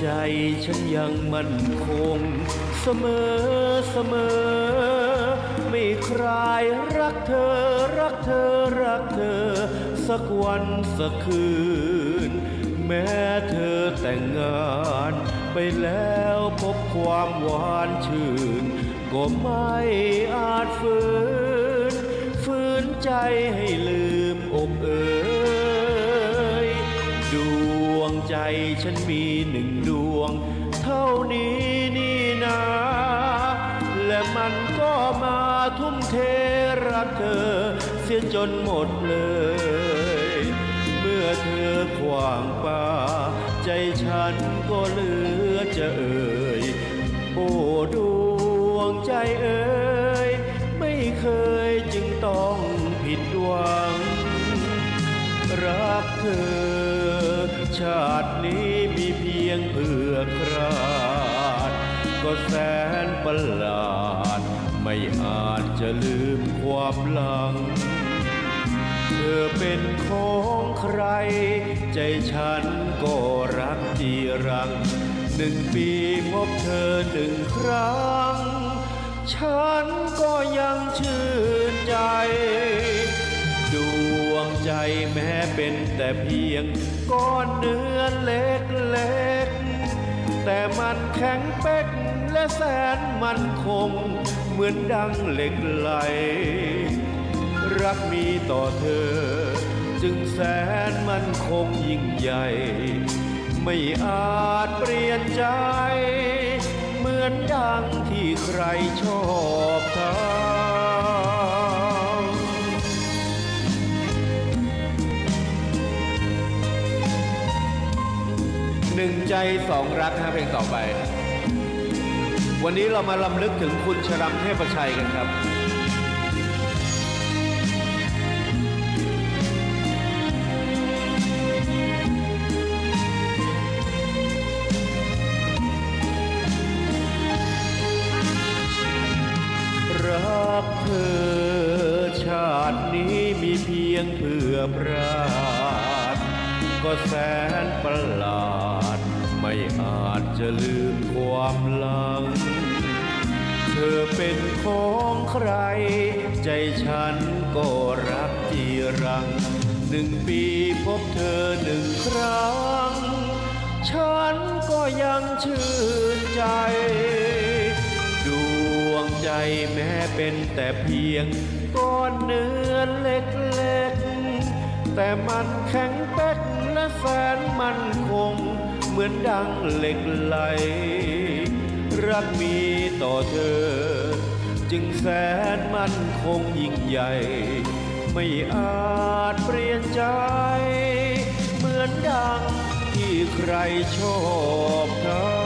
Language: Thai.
ใจฉันยังมั่นคง เสมอเสมอ ไม่คลายรักเธอ รักเธอรักเธอ สักวันสักคืน แม้เธอแต่งงานไปแล้วพบความหวานชื่น ก็ไม่อาจฝืนฝืนใจให้ลืมอกเอ่ย ใจฉันมีหนึ่งดวง เท่านี้นี่นา และมันก็มาทุ่มเทรักเธอ เสียจนหมดเลย เมื่อเธอขวางป่า ใจฉันก็เหลือจะเอ่ยโอ้ดวงใจเอ่ยไม่เคยจึงต้องผิดหวัง รักเธอ ชาตินี้มีเพียงเพื่อคราดก็แสนประหลาด ไม่อาจจะลืมความหลัง เธอเป็นของใคร ใจฉันก็รักจีรัง หนึ่งปีพบเธอหนึ่งครั้ง ฉันก็ยังชื่นใจดวงใจ แม้เป็นแต่เพียงก้อนเนื้อเล็กๆ แต่มันแข็งเป๊กและแสนมันคง เหมือนดังเหล็กไหล รักมีต่อเธอ จึงแสนมันคงยิ่งใหญ่ ไม่อาจเปลี่ยนใจ เหมือนดังที่ใครชอบทำ นึ่งใจสองรักนะเพลงต่อไป วันนี้เรามาลำลึกถึงคุณชรัมเทพชัยกันครับรักเธอชาตินี้มีเพียงเพื่อพระ ก็แสนประหลาด ไม่อาจจะลืมความหลัง เธอเป็นของใคร ใจฉันก็รักจีรัง หนึ่งปีพบเธอหนึ่งครั้ง ฉันก็ยังชื่นใจดวงใจแม้เป็นแต่เพียงก้อนเนื้อเล็ก แต่มันแข็งเป๊กและแสนมันคง เหมือนดังเหล็กไหล รักมีต่อเธอ จึงแสนมันคงยิ่งใหญ่ ไม่อาจเปลี่ยนใจ เหมือนดังที่ใครชอบทำ